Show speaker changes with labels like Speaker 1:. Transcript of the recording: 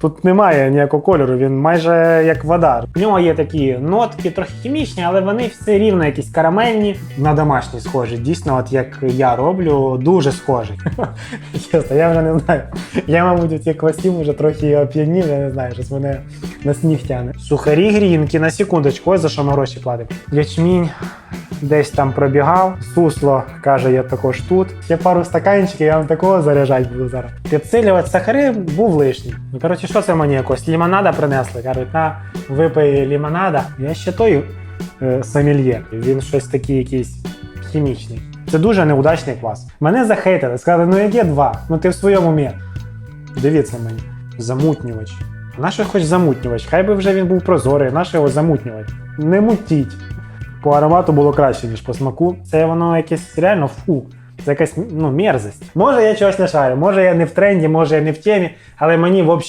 Speaker 1: Тут немає ніякого кольору, він майже як вода. В нього є такі нотки, трохи хімічні, але вони все рівно якісь карамельні, на домашні схожі. Дійсно, от як я роблю, дуже схожі. Чесно, я вже не знаю. Я, мабуть, у цих квасів вже трохи оп'янів, я не знаю, щось мене на сніг. Сухарі грінки, на секундочку, ось за що ми гроші платимо. Ячмінь десь там пробігав. Сусло каже, я також тут. Ще пару стаканчиків, я вам такого заряджати буду зараз. Підсилювати сахари був лишній. Ну, коротше, що це мені якось? Лімонада принесли. Кажуть, на випий лімонада. Я ще той е, сомельє. Він щось такий якийсь хімічний. Це дуже неудачний квас. Мене захейтили, сказали, ну яке два? Ну ти в своєму умі. Дивіться мені. Замутнювач. Наше хоч замутнювач. Хай би вже він був прозорий, наше його замутнювати. Не мутіть. По аромату було краще, ніж по смаку. Це воно якесь реально фу. Це якась ну, мерзость. Може, я чогось не шарю, може я не в тренді, може я не в темі, але мені взагалі